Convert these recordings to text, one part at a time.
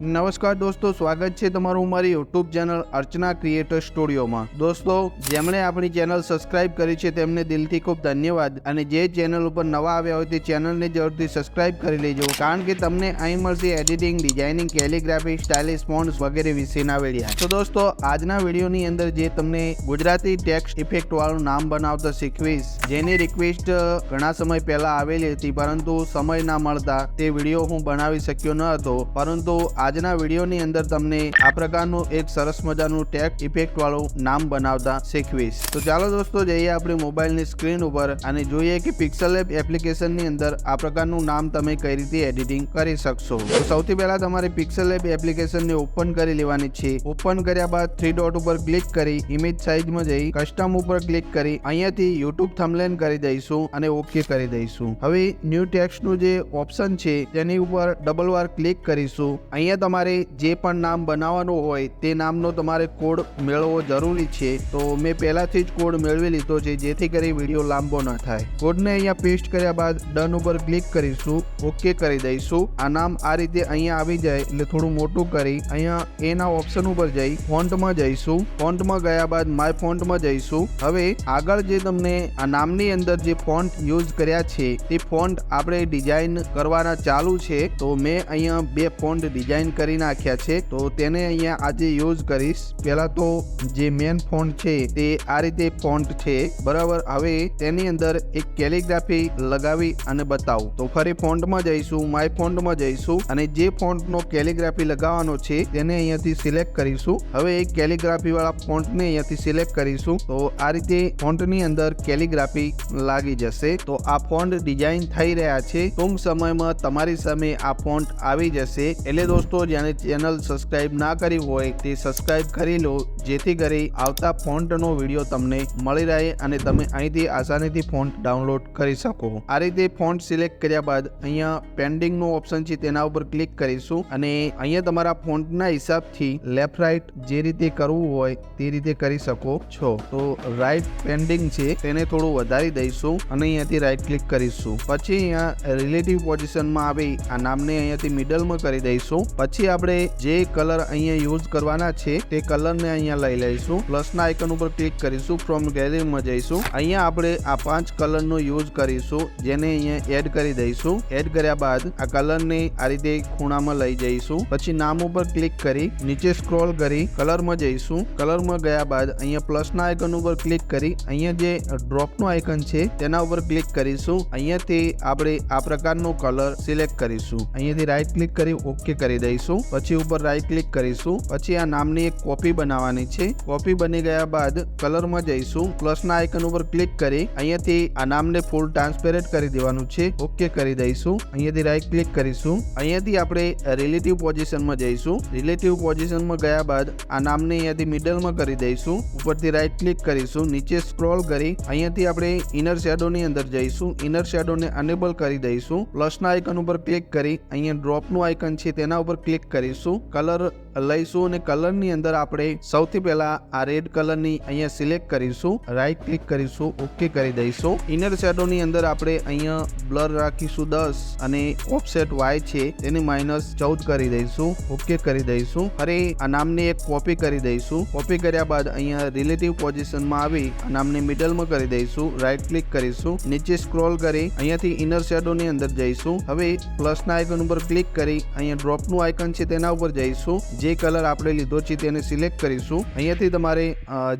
નમસ્કાર દોસ્તો, સ્વાગત છે તમારું મારી યુટ્યુબ ચેનલ અર્ચના ક્રિએટર સ્ટુડિયોમાં દોસ્તો, જેમણે આપણી ચેનલ સબસ્ક્રાઇબ કરી છે તેમને દિલથી ખૂબ ધન્યવાદ અને જે ચેનલ ઉપર નવા આવ્યા હોય તે ચેનલને જરૂરથી સબસ્ક્રાઇબ કરી લેજો કારણ કે તમને અહીં મળશે editing designing calligraphy stylish fonts વગેરે વિશેના વિડીયા તો દોસ્તો, આજના વિડીયોની અંદર જે તમને ગુજરાતી ટેક્સ્ટ ઇફેક્ટ વાળું નામ બનાવતા શીખવીશ, જેની રિક્વેસ્ટ ઘણા સમય પહેલા આવેલી હતી, પરંતુ સમય ના મળતા તે વીડિયો હું બનાવી શક્યો ન હતો. પરંતુ આજના વિડીયોની અંદર તમને આ પ્રકારનું એક સરસ મજાનું ટેક્સ ઇફેક્ટ વાળું નામ બનાવતા શીખવીશ. તો ચાલો દોસ્તો જઈએ આપણી મોબાઈલની સ્ક્રીન ઉપર અને જોઈએ કે પિક્સલ એપ એપ્લિકેશનની અંદર આ પ્રકારનું નામ તમે કઈ રીતે એડિટિંગ કરી શકશો. તો સૌથી પહેલા તમારે પિક્સલ એપ એપ્લિકેશનને ઓપન કરી લેવાની છે. ઓપન કર્યા બાદ થ્રી ડોટ ઉપર ક્લિક કરી ઇમેજ સાઇઝમાં જઈ કસ્ટમ ઉપર ક્લિક કરી અહીંયાથી યુટ્યુબ થમલેન કરી દઈશું અને ઓકે કરી દઈશું. હવે ન્યૂ ટેક્સ્ટનું જે ઓપ્શન છે, તેની ઉપર ડબલ વાર ક્લિક કરીશું. અહીંયા તમારે જે પણ નામ બનાવવાનું હોય તે નામનો તમારે કોડ મેળવવો જરૂરી છે. તો મેં પહેલાથી જ કોડ મેળવી લીધો છે, જેથી કરી વીડિયો લાંબો ન થાય. કોડને અહીંયા પેસ્ટ કર્યા બાદ ડન ઉપર ક્લિક કરીશું ઓકે કરી દઈશું. આ નામ આ રીતે અહીંયા આવી જાય, એટલે થોડું મોટું કરી અહીંયા એના ઓપ્શન ઉપર જઈ ફોન્ટમાં જઈશું. ફોન્ટમાં ગયા બાદ માય ફોન્ટમાં જઈશું. હવે આગળ જે તમને આ નામની અંદર જે ફોન્ટ યુઝ કર્યા છે, તે ફોન્ટ આપણે ડિઝાઇન કરવાના ચાલુ છે. તો મેં અહીંયા બે ફોન્ટ ડિઝાઇન કરી નાખ્યા છે, તો તેને અહીંયા આજે યુઝ કરીશ. પહેલા તો જે મેન ફોન્ટ છે તે આ રીતે ફોન્ટ છે. બરાબર, હવે તેની અંદર એક કેલિગ્રાફી લગાવી અને બતાવું. તો ફરી ફોન્ટમાં જઈશું, માય ફોન્ટમાં જઈશું, અને જે ફોન્ટનો કેલિગ્રાફી લગાવવાનો છે તેને અહીંયાથી સિલેક્ટ કરીશું. હવે એક કેલિગ્રાફી વાળા ફોન્ટને અહીંયાથી સિલેક્ટ કરીશું. તો આ રીતે ફોન્ટની અંદર કેલિગ્રાફી લાગી જશે. તો આ ફોન્ટ ડિઝાઇન થઈ રહ્યા છે. ટૂંક સમયમાં તમારી સામે આ ફોન્ટ આવી જશે. એટલે દોસ્તો જેને ચેનલ સબસ્ક્રાઇબ ના કરી હોય તે સબસ્ક્રાઇબ કરી લો, જેથી કરી આવતા ફોન્ટનો વીડિયો તમને મળી રહે અને તમે અહીંથી આસાનીથી ફોન્ટ ડાઉનલોડ કરી શકો. આ રીતે ફોન્ટ સિલેક્ટ કર્યા બાદ અહીંયા પેન્ડિંગનો ઓપ્શન છે તેના ઉપર ક્લિક કરીશું અને અહીંયા તમારા ફોન્ટના હિસાબથી લેફ્ટ રાઈટ જે રીતે કરવું હોય તે રીતે કરી શકો છો. તો રાઈટ પેન્ડિંગ છે તેને થોડું વધારી દઈશું અને અહીંયાથી રાઈટ ક્લિક કરીશું. પછી અહીંયા રિલેટિવ પોઝિશનમાં આવી આ નામને અહીંયાથી મિડલમાં કરી દઈશું. પછી આપણે જે કલર અહીંયા યુઝ કરવાના છે, તે કલરને અહીંયા લઈ લઈશું. પ્લસના આઇકન ઉપર ક્લિક કરીશું ફ્રોમ ગેલેરીમાં જઈશું. અહીંયા આપણે આ પાંચ કલરનો યુઝ કરીશું, જેને અહીંયા એડ કરી દઈશું. એડ કર્યા બાદ આ કલરને આ રીતે ખૂણામાં લઈ જઈશું. પછી નામ ઉપર ક્લિક કરી, નીચે સ્ક્રોલ કરી, કલરમાં જઈશું. કલરમાં ગયા બાદ અહીંયા પ્લસના આઇકન ઉપર ક્લિક કરી, અહીંયા જે ડ્રોપનું આઇકન છે, તેના ઉપર ક્લિક કરીશું. અહીંયાથી આપણે આ પ્રકારનો કલર સિલેક્ટ કરીશું. અહીંયાથી રાઈટ ક્લિક કરી ઓકે કરી દઈશું. પછી ઉપર રાઈટ ક્લિક કરીશું. પછી આ નામની એક કોપી બનાવવાની છે. કોપી બની ગયા બાદ કલરમાં જઈશું. પ્લસના આઇકન ઉપર ક્લિક કરી અહીંયાથી આ નામને ફૂલ ટ્રાન્સપેરેન્ટ કરી દેવાનું છે. ઓકે કરી દઈશું. અહીંયાથી રાઈટ ક્લિક કરીશું. અહીંયાથી આપણે રિલેટિવ પોઝિશનમાં જઈશું. રિલેટિવ પોઝિશનમાં ગયા બાદ આ નામને અહીંયાથી મિડલમાં કરી દઈશું. ઉપરથી રાઈટ ક્લિક કરીશું. નીચે સ્ક્રોલ કરી અહીંયાથી આપણે ઇનર શેડોની અંદર જઈશું. ઇનર શેડોને અનેબલ કરી દઈશું. પ્લસના આઇકન ઉપર ક્લિક કરી અહીંયા ડ્રોપનું આઇકન છે તેના ઉપર ક્લિક કરીશું કલર લઈશું અને કલરની અંદર આપણે સૌથી પહેલા આ રેડ કલરની અહીંયા સિલેક્ટ કરીશું રાઈટ ક્લિક કરીશું ઓકે કરી દઈશું. ઇનર શેડોની અંદર આપણે અહીંયા બ્લર રાખીશું દસ અને ઓફસેટ વાય છે તેને માઇનસ ચૌદ કરી દઈશું ઓકે કરી દઈશું. અરે, આ નામની એક કોપી કરી દઈશું. કોપી કર્યા બાદ અહીંયા રિલેટિવ પોઝિશનમાં આવી, આ નામને મિડલમાં કરી દઈશું રાઈટ ક્લિક કરીશું. નીચે સ્ક્રોલ કરી, અહીંયાથી ઇનર શેડોની અંદર જઈશું. હવે પ્લસના આઇકન ઉપર ક્લિક કરી, અહીંયા ડ્રોપનું આઇકન છે તેના ઉપર જઈશું. જે કલર આપણે લીધો છે તેને સિલેક્ટ કરીશું. અહીંયાથી તમારે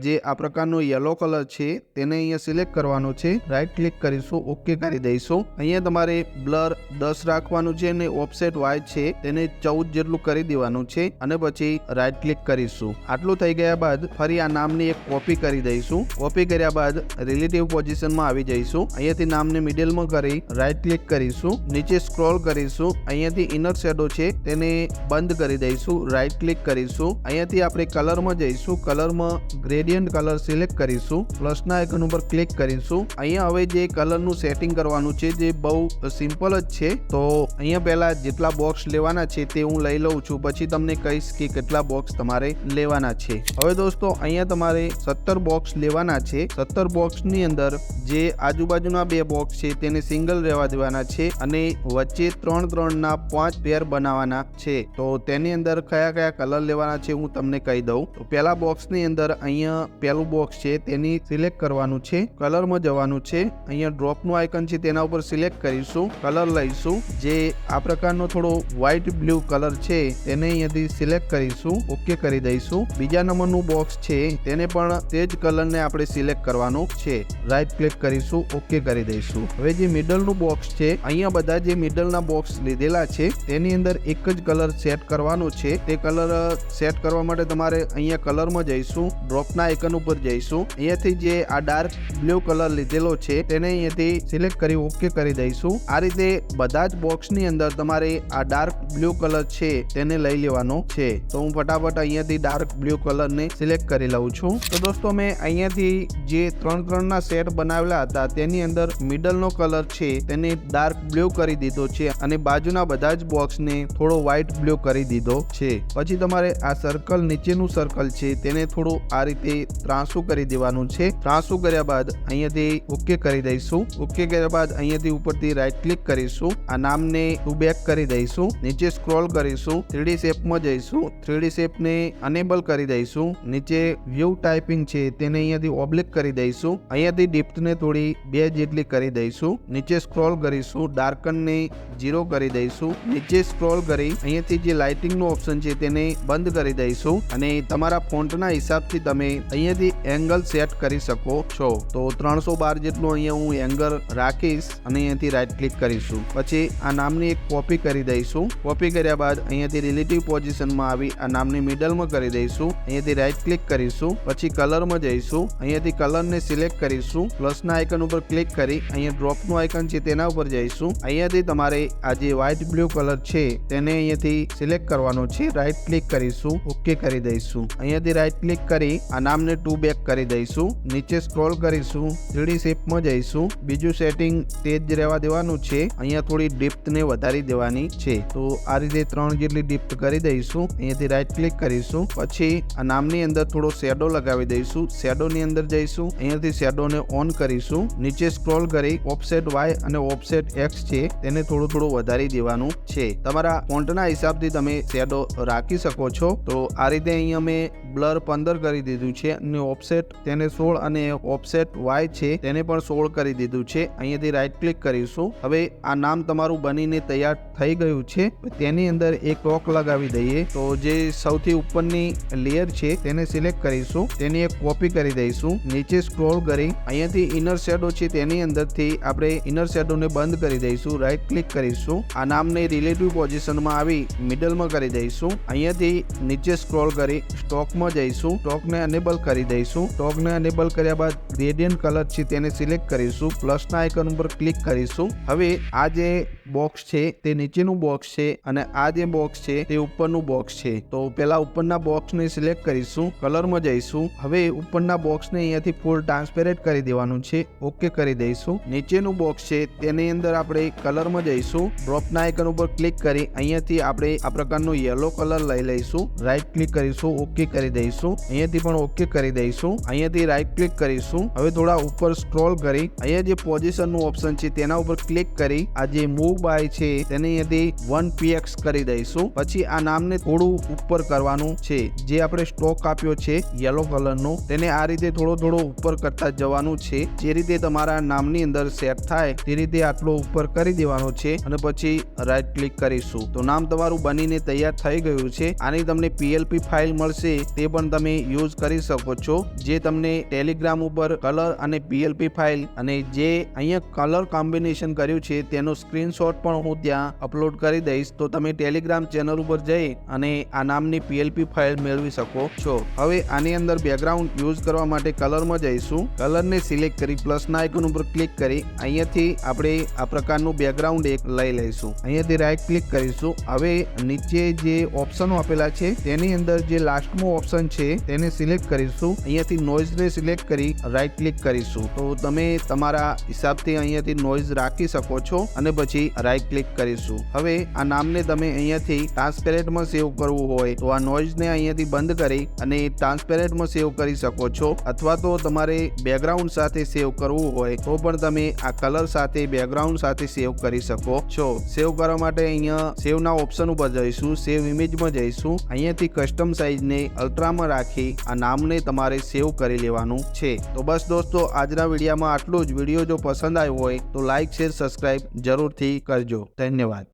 જે આ પ્રકારનો યલો કલર છે તેને અહીંયા સિલેક્ટ કરવાનો છે. રાઈટ ક્લિક કરીશું ઓકે કરી દઈશું. અહીંયા તમારે બ્લર દસ રાખવાનું છે અને ઓફસેટ વાય છે તેને ચૌદ જેટલું કરી દેવાનું છે. અને પછી રાઈટ ક્લિક કરીશું. આટલું થઈ ગયા બાદ ફરી આ નામની એક કોપી કરી દઈશું. કોપી કર્યા બાદ રિલેટિવ પોઝિશનમાં આવી જઈશું. અહીંયાથી નામને મિડલમાં કરી રાઈટ ક્લિક કરીશું. નીચે સ્ક્રોલ કરીશું. અહીંયાથી ઇનર શેડો છે તેને બંધ કરી દઈશું રાઈટ ક્લિક કરીશું. અહીંયાથી આપણે કલરમાં જઈશું, કલરમાં ગ્રેડિયન્ટ કલર સિલેક્ટ કરીશું પ્લસના આઇકન ઉપર ક્લિક કરીશું. અહીંયા હવે જે કલરનું સેટિંગ કરવાનું છે, જે બહુ સિમ્પલ જ છે, તો અહીંયા પહેલાં જેટલા બોક્સ લેવાના છે તે હું લઈ લઉં છું, પછી તમને કહીશ કે કેટલા બોક્સ તમારે લેવાના છે. હવે દોસ્તો, અહીંયા તમારે સત્તર બોક્સ લેવાના છે. સત્તર બોક્સની અંદર જે આજુબાજુના બે બોક્સ છે, તેને સિંગલ રહેવા દેવાના છે અને વચ્ચે ત્રણ ત્રણના પાંચ પેર બનાવવાના છે. છે. તો તેની અંદર કયા કયા કલર લેવાના છે હું તમને કહી દઉં. તો પહેલા બોક્સની અંદર અહીંયા પહેલું બોક્સ છે તેની સિલેક્ટ કરવાનું છે. કલરમાં જવાનું છે. અહીંયા ડ્રોપનું આઇકન છે તેના ઉપર સિલેક્ટ કરીશું. કલર લઈશું. જે આ પ્રકારનો થોડો વ્હાઇટ બ્લુ કલર છે તેને અહીંયાથી સિલેક્ટ કરીશું. ઓકે કરી દઈશું. બીજા નંબરનું બોક્સ છે તેને પણ તે જ કલરને આપણે સિલેક્ટ કરવાનું છે. રાઈટ ક્લિક કરીશું. ઓકે કરી દઈશું. હવે જે મિડલનું બોક્સ છે, અહીંયા બધા જે મિડલના બોક્સ લીધેલા છે, તેની અંદર એક જ કલર સેટ કરવાનો છે. તે કલર સેટ કરવા માટે તમારે અહીંયા કલરમાં જઈશું, ડ્રોપના આઇકન ઉપર જઈશું. અહીંયાથી જે આ ડાર્ક બ્લુ કલર લીધેલો છે, તેને અહીંયાથી સિલેક્ટ કરી, ઓકે કરી દઈશું. આ રીતે બધા જ બોક્સની અંદર તમારે આ ડાર્ક બ્લુ કલર છે, તેને લઈ લેવાનો છે. તો હું ફટાફટ અહીંયાથી ડાર્ક બ્લુ કલરને સિલેક્ટ કરી લઉં છું. તો દોસ્તો, મેં અહીંયાથી જે ત્રણ ત્રણના સેટ બનાવેલા હતા, તેની અંદર મિડલનો કલર છે, તેને ડાર્ક બ્લુ કરી દીધો છે. અને બાજુના બધા જ બોક્સને થોડો વ્હાઇટ બ્લુ કરી દીધો છે. પછી તમારે આ સર્કલ નીચેનું સર્કલ છે તેને થોડું આ રીતે ત્રાંસુ કરી દેવાનું છે. ત્રાંસુ કર્યા બાદ અહીંયાથી ઓકે કરી દઈશું. ઓકે કર્યા બાદ અહીંયાથી ઉપરથી રાઈટ ક્લિક કરીશું. આ નામને બેક કરી દઈશું. નીચે સ્ક્રોલ કરીશું. થ્રીડી શેપમાં જઈશું. થ્રીડી શેપને અનેબલ કરી દઈશું. નીચે વ્યૂ ટાઈપિંગ છે તેને અહીંયાથી ઓબ્લિક કરી દઈશું. અહીંયાથી ડિપ્થને થોડી બે જેટલી કરી દઈશું. નીચે સ્ક્રોલ કરીશું. ડાર્કનને ઝીરો કરી દઈશું. નીચે સ્ક્રોલ કરી અહીંયાથી જે લાઇટિંગનું ઓપ્શન છે તેને બંધ કરી દઈશું અને તમારા ફોન્ટના હિસાબથી તમે અહીંયાથી એંગલ સેટ કરી શકો છો. તો ત્રણસો બાર જેટલું અહીંયા હું એંગલ રાખીશ અને અહીંયાથી રાઇટ ક્લિક કરીશું. પછી આ નામની એક કોપી કરી દઈશું. કોપી કર્યા બાદ અહીંયાથી રિલેટિવ પોઝિશનમાં આવી આ નામની મિડલમાં કરી દઈશું. અહીંયાથી રાઇટ ક્લિક કરીશું. પછી કલરમાં જઈશું. અહીંયાથી કલરને સિલેક્ટ કરીશું. પ્લસના આઇકન ઉપર ક્લિક કરી અહીંયા ડ્રોપનું આઇકન છે તેના ઉપર જઈશું. અહીંયાથી તમારે આ જે વ્હાઇટ બ્લુ કલર છે તેને અહીંયાથી સિલેક્ટ કરવાનું છે. રાઈટ ક્લિક કરીશું. ઓકે કરી દઈશું. અહીંયાથી રાઈટ ક્લિક કરી આ નામને ટુ બેક કરી દઈશું. નીચે સ્ક્રોલ કરીશું. થ્રીડી શેપમાં જઈશું. બીજું સેટિંગ તે જ રહેવા દેવાનું છે. અહીંયા થોડી ડિપ્થને વધારી દેવાની છે. તો આ રીતે ત્રણ જેટલી ડિપ્થ કરી દઈશું. અહીંયાથી રાઈટ ક્લિક કરીશું. પછી આ નામની અંદર થોડો શેડો લગાવી દઈશું. શેડોની અંદર જઈશું. અહીંયાથી શેડોને ઓન કરીશું. નીચે સ્ક્રોલ કરી ઓફસેટ વાય અને ઓફસેટ એક્સ છે. તેને થોડું થોડું વધારી દેવાનું છે. તમારા ફોન્ટના હિસાબથી તમે શેડો રાખી શકો છો. તો આ રીતે અહીંયા મેં બ્લર પંદર કરી દીધું છે અને ઓફસેટ તેને સોળ અને ઓફસેટ વાય છે તેને પણ સોળ કરી દીધું છે. અહીંયાથી રાઈટ ક્લિક કરીશું. હવે આ નામ તમારું બનીને તૈયાર થઈ ગયું છે. તેની અંદર એક ટોક લગાવી દઈએ. તો જે સૌથી ઉપરની લેયર છે તેને સિલેક્ટ કરીશું. તેની એક કોપી કરી દઈશું. નીચે સ્ક્રોલ કરી. અહીંયાથી ઇનર શેડો છે તેની અંદરથી આપણે ઇનર શેડોને બંધ કરી દઈશું. રાઈટ ક્લિક કરીશું. આ નામને રિલેટિવ પોઝિશનમાં આવી મિડલમાં કરી દઈશું. અહીંયાથી નીચે સ્ક્રોલ કરી સ્ટોકમાં જઈશું. સ્ટોકને અનેબલ કરી દઈશું. સ્ટોકને અનેબલ કર્યા બાદ ગ્રેડિયન્ટ કલર છે તેને સિલેક્ટ કરીશું. પ્લસના આઇકન ઉપર ક્લિક કરીશું. હવે આ જે બોક્સ છે તે નીચેનું બોક્સ છે અને આ જે બોક્સ છે તે ઉપરનું બોક્સ છે. તો પેલા ઉપરના બોક્સને સિલેક્ટ કરીશું. કલરમાં જઈશું. હવે ઉપરના બોક્સને અહીંયાથી ફૂલ ટ્રાન્સપેરેન્ટ કરી દેવાનું છે. ઓકે કરી દઈશું. નીચેનું બોક્સ છે તેની અંદર આપણે કલરમાં જઈશું. ડ્રોપના આઇકન ઉપર ક્લિક કરી અહીંયાથી આપણે આ પ્રકારનો યલો કલર લઈ લઈશું. રાઈટ ક્લિક કરીશું ઓકે કરી દઈશું. અહીંયાથી પણ ઓકે કરી દઈશું. અહીંયાથી રાઈટ ક્લિક કરીશું. હવે થોડા ઉપર સ્ક્રોલ કરી. અહીંયા જે પોઝિશનનું ઓપ્શન છે, તેના ઉપર ક્લિક કરી. આ જે મૂવ બાય છે, તેને અહીંયાથી વન પીએક્સ કરી દઈશું. પછી આ નામને થોડું ઉપર કરવાનું છે. જે આપણે સ્ટોક આપ્યો છે યલો કલરનો તેને આ રીતે થોડો થોડો ઉપર કરતા જવાનું છે. જે રીતે તમારા નામની અંદર સેટ થાય, તે રીતે આટલો ઉપર કરી દેવાનો છે. અને પછી રાઈટ ક્લિક કરીશું. તો નામ તમારું બનીને તૈયાર થઈ ગયું છે. આની તમને પીએલપી ફાઇલ મળશે, તે પણ તમે યુઝ કરી શકો છો. જે તમને ટેલિગ્રામ ઉપર કલર અને પીએલપી ફાઇલ અને જે અહીંયા કલર કોમ્બિનેશન કર્યું છે, તેનો સ્ક્રીનશોટ પણ હું ત્યાં અપલોડ કરી દઈશ. તો તમે ટેલિગ્રામ ચેનલ ઉપર જઈ અને આ નામની પીએલપી ફાઇલ મેળવી શકો છો. હવે આની અંદર બેકગ્રાઉન્ડ યુઝ કરવા માટે કલરમાં જઈશું. કલરને સિલેક્ટ કરી પ્લસના આઇકન ઉપર ક્લિક કરી અહીંયાથી આપણે આ પ્રકારનું બેકગ્રાઉન્ડ એક લઈ લઈશું. અહીંયાથી રાઈટ ક્લિક કરીશું. હવે નીચે જે ઓપ્શનો આપેલા છે, તેની અંદર જે લાસ્ટમાં ઓપ્શન ઓપ્શન છે, તેને સિલેક્ટ કરીશું. અહીંયાથી નોઇઝને સિલેક્ટ કરી રાઈટ ક્લિક કરીશું. તો તમે તમારા હિસાબથી અહીંયાથી નોઇઝ રાખી શકો છો અને પછી રાઈટ ક્લિક કરીશું. હવે આ નામને તમે અહીંયાથી ટ્રાન્સપેરેન્ટમાં સેવ કરવું હોય, તો આ નોઇઝને અહીંયાથી બંધ કરી અને ટ્રાન્સપેરેન્ટમાં સેવ કરી શકો છો. અથવા તો તમારે બેકગ્રાઉન્ડ સાથે સેવ કરવું હોય, તો પણ તમે આ કલર સાથે બેકગ્રાઉન્ડ સાથે સેવ કરી શકો છો. સેવ કરવા માટે અહીંયા સેવના ઓપ્શન ઉપર જઈશું સેવ ઇમેજમાં જઈશું. અહીંયાથી કસ્ટમ સાઇઝને અલ્ટ્રામાં રાખી આ નામને તમારે સેવ કરી લેવાનું છે. તો બસ દોસ્તો, આજના વિડીયોમાં આટલું જ. વીડિયો જો પસંદ આવ્યો હોય તો લાઇક શેર સબસ્ક્રાઇબ જરૂરથી કરજો. ધન્યવાદ.